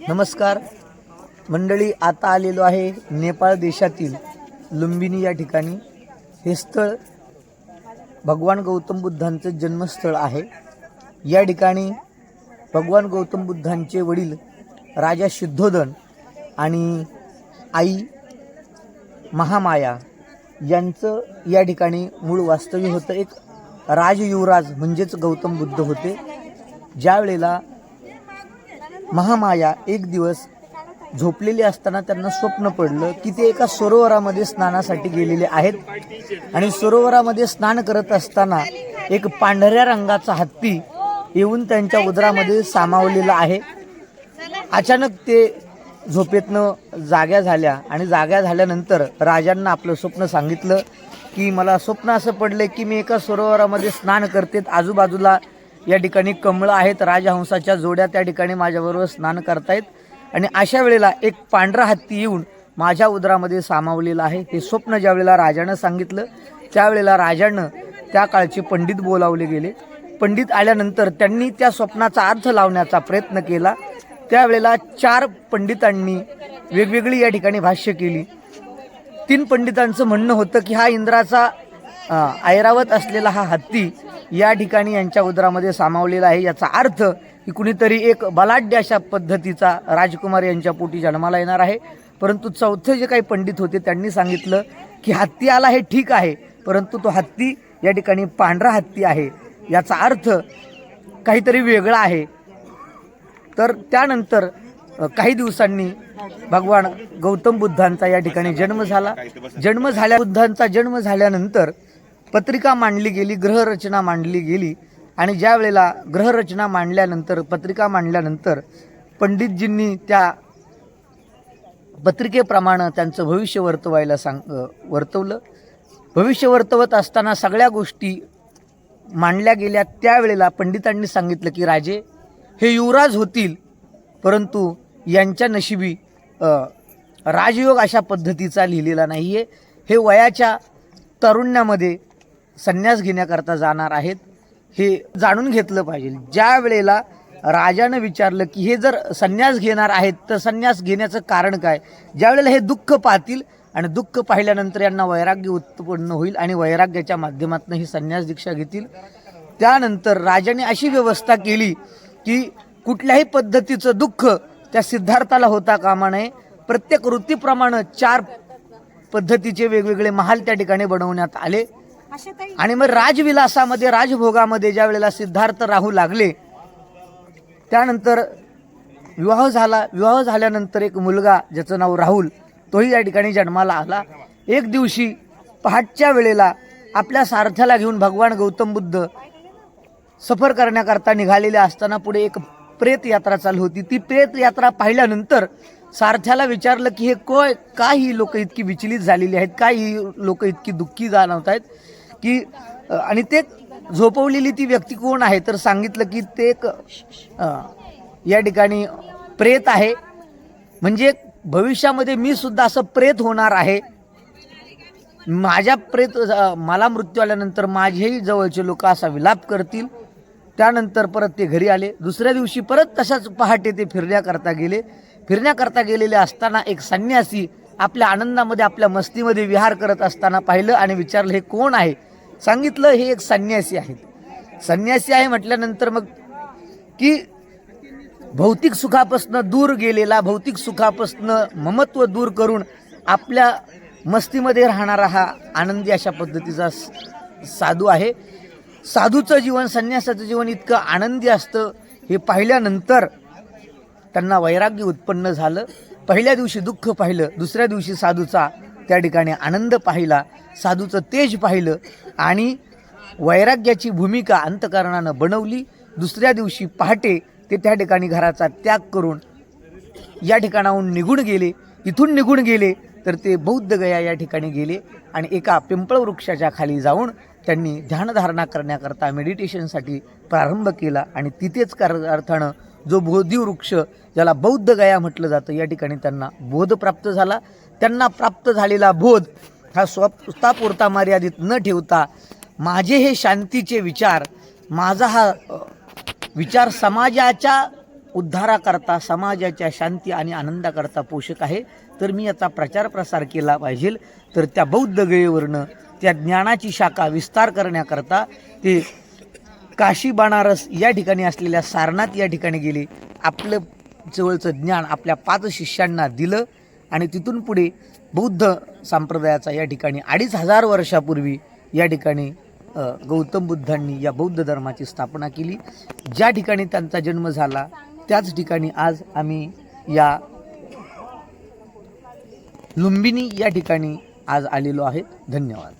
नमस्कार. मंडळी आता आलेलो आहे नेपाळ देशातील लुंबिनी या ठिकाणी. हे स्थळ भगवान गौतम बुद्धांचं जन्मस्थळ आहे. या ठिकाणी भगवान गौतम बुद्धांचे वडील राजा शुद्धोधन आणि आई महामाया यांचं या ठिकाणी मूळ वास्तव्य होतं. एक राजयुवराज म्हणजेच गौतम बुद्ध होते. ज्या वेळेला महामाया एक दिवस झोपलेले असताना त्यांना स्वप्न पडलं की ते एका सरोवरामध्ये स्नानासाठी गेलेले आहेत. आणि सरोवरामध्ये स्नान करत असताना एक पांढऱ्या रंगाचा हत्ती येऊन त्यांच्या उदरामध्ये सामावलेला आहे. अचानक ते झोपेतनं जाग्या झाल्या आणि जाग्या झाल्यानंतर राजांना आपलं स्वप्न सांगितलं की मला स्वप्न असं पडलं की मी एका सरोवरामध्ये स्नान करते आजूबाजूला या ठिकाणी कमळं आहेत राजहंसाच्या जोड्या त्या ठिकाणी माझ्याबरोबर स्नान करतायत. आणि अशा वेळेला एक पांढरा हत्ती येऊन माझ्या उदरामध्ये सामावलेला आहे. हे स्वप्न ज्या वेळेला राजानं सांगितलं त्यावेळेला राजानं त्या काळचे पंडित बोलावले गेले. पंडित आल्यानंतर त्यांनी त्या स्वप्नाचा अर्थ लावण्याचा प्रयत्न केला. त्यावेळेला चार पंडितांनी वेगवेगळी या ठिकाणी भाष्य केली. तीन पंडितांचं म्हणणं होतं की हा इंद्राचा ऐरावत असलेला हा हत्ती या ठिकाणी यांच्या उदरामध्ये सामावलेला आहे. याचा अर्थ की कुणीतरी एक बलाढ्य अशा पद्धतीचा राजकुमार यांच्या पोटी जन्माला येणार आहे. परंतु चौथे जे काही पंडित होते त्यांनी सांगितलं की हत्ती आला हे ठीक आहे परंतु तो हत्ती या ठिकाणी पांढरा हत्ती आहे. याचा अर्थ काहीतरी वेगळा आहे. तर त्यानंतर काही दिवसांनी भगवान गौतम बुद्धांचा या ठिकाणी जन्म झाला. जन्म झाल्या बुद्धांचा जन्म झाल्यानंतर पत्रिका मांडली गेली ग्रहरचना मांडली गेली आणि ज्या वेळेला ग्रहरचना मांडल्यानंतर पत्रिका मांडल्यानंतर पंडितजींनी त्या पत्रिकेप्रमाणे त्यांचं भविष्य वर्तवायला सांग वर्तवलं. भविष्य वर्तवत असताना सगळ्या गोष्टी मांडल्या गेल्या. त्यावेळेला पंडितांनी सांगितलं की राजे हे युवराज होतील परंतु यांच्या नशिबी राजयोग अशा पद्धतीचा लिहिलेला नाही आहे हे वयाच्या तारुण्यामध्ये संन्यास घेण्याकरता जाणार आहेत हे जाणून घेतलं पाहिजे. ज्या वेळेला राजानं विचारलं की हे जर संन्यास घेणार आहेत तर संन्यास घेण्याचं कारण काय? ज्या वेळेला हे दुःख पाहतील आणि दुःख पाहिल्यानंतर यांना वैराग्य उत्पन्न होईल आणि वैराग्याच्या माध्यमातून ही संन्यास दीक्षा घेतील त्यानंतर राजाने अशी व्यवस्था केली की कुठल्याही पद्धतीचं दुःख त्या सिद्धार्थाला होता कामा नये. प्रत्येक वृत्तीप्रमाणे चार पद्धतीचे वेगवेगळे महाल त्या ठिकाणी बनवण्यात आले. आणि मग राजविलासामध्ये राजभोगामध्ये ज्या वेळेला सिद्धार्थ राहू लागले त्यानंतर विवाह झाला. विवाह झाल्यानंतर एक मुलगा ज्याचं नाव राहुल तोही या ठिकाणी जन्माला आला. एक दिवशी पहाटच्या वेळेला आपल्या सारथ्याला घेऊन भगवान गौतम बुद्ध सफर करण्याकरता निघालेले असताना पुढे एक प्रेत यात्रा चालू होती. ती प्रेत यात्रा पाहिल्यानंतर सारथ्याला विचारलं की हे कोय का ही लोक इतकी विचलित झालेली आहेत? काय ही लोक इतकी दुःखी जाणवत आहेत? की आणि ते झोपवलेली ती व्यक्ती कोण आहे? तर सांगितलं की ते एक या ठिकाणी प्रेत आहे. म्हणजे भविष्यामध्ये मी सुद्धा असं प्रेत होणार आहे. माझ्या प्रेत मला मृत्यू आल्यानंतर माझेही जवळचे लोक असा विलाप करतील. त्यानंतर परत ते घरी आले. दुसऱ्या दिवशी परत तशाच पहाटे ते फिरण्याकरता गेले. फिरण्याकरता गेलेले असताना एक संन्यासी आपल्या आनंदामध्ये आपल्या मस्तीमध्ये विहार करत असताना पाहिलं आणि विचारलं हे कोण आहे? सांगितलं हे एक संन्यासी आहेत. संन्यासी आहे म्हटल्यानंतर मग की भौतिक सुखापासनं दूर गेलेला भौतिक सुखापासनं ममत्व दूर करून आपल्या मस्तीमध्ये राहणारा हा आनंदी अशा पद्धतीचा साधू आहे. साधूचं जीवन संन्यासाचं जीवन इतकं आनंदी असतं हे पाहिल्यानंतर त्यांना वैराग्य उत्पन्न झालं. पहिल्या दिवशी दुःख पाहिलं दुसऱ्या दिवशी साधूचा त्या ठिकाणी आनंद पाहिला. साधूचं तेज पाहिलं आणि वैराग्याची भूमिका अंतकरणानं बनवली. दुसऱ्या दिवशी पहाटे ते त्या ठिकाणी घराचा त्याग करून या ठिकाणाहून निघून गेले. इथून निघून गेले तर ते बौद्ध गया या ठिकाणी गेले आणि एका पिंपळ वृक्षाच्या खाली जाऊन त्यांनी ध्यानधारणा करण्याकरता मेडिटेशनसाठी प्रारंभ केला आणि तिथेच कर अर्थानं जो बोधी वृक्ष ज्याला बौद्ध गया म्हटलं जातं या ठिकाणी त्यांना बोध प्राप्त झाला. त्यांना प्राप्त झालेला बोध हा स्वतःपुरता मर्यादित न ठेवता माझे हे शांतीचे विचार माझा हा विचार समाजाच्या उद्धाराकरता समाजाच्या शांती आणि आनंदाकरता पोषक आहे. तर मी याचा प्रचार प्रसार केला पाहिजे. तर त्या बौद्ध गयेवरनं त्या ज्ञानाची शाखा विस्तार करण्याकरता ते काशी बनारस या ठिकाणी असलेल्या सारनाथ या ठिकाणी गेले. आपलं जवळचं ज्ञान आपल्या पाच शिष्यांना दिलं. आणि तिथून पुढे बौद्ध संप्रदायाचा या ठिकाणी अडीच हजार वर्षापूर्वी या ठिकाणी गौतम बुद्धांनी या बौद्ध धर्माची स्थापना केली. ज्या ठिकाणी त्यांचा जन्म झाला त्याच ठिकाणी आज आम्ही या लुंबिनी या ठिकाणी आज आलेलो आहेत धन्यवाद.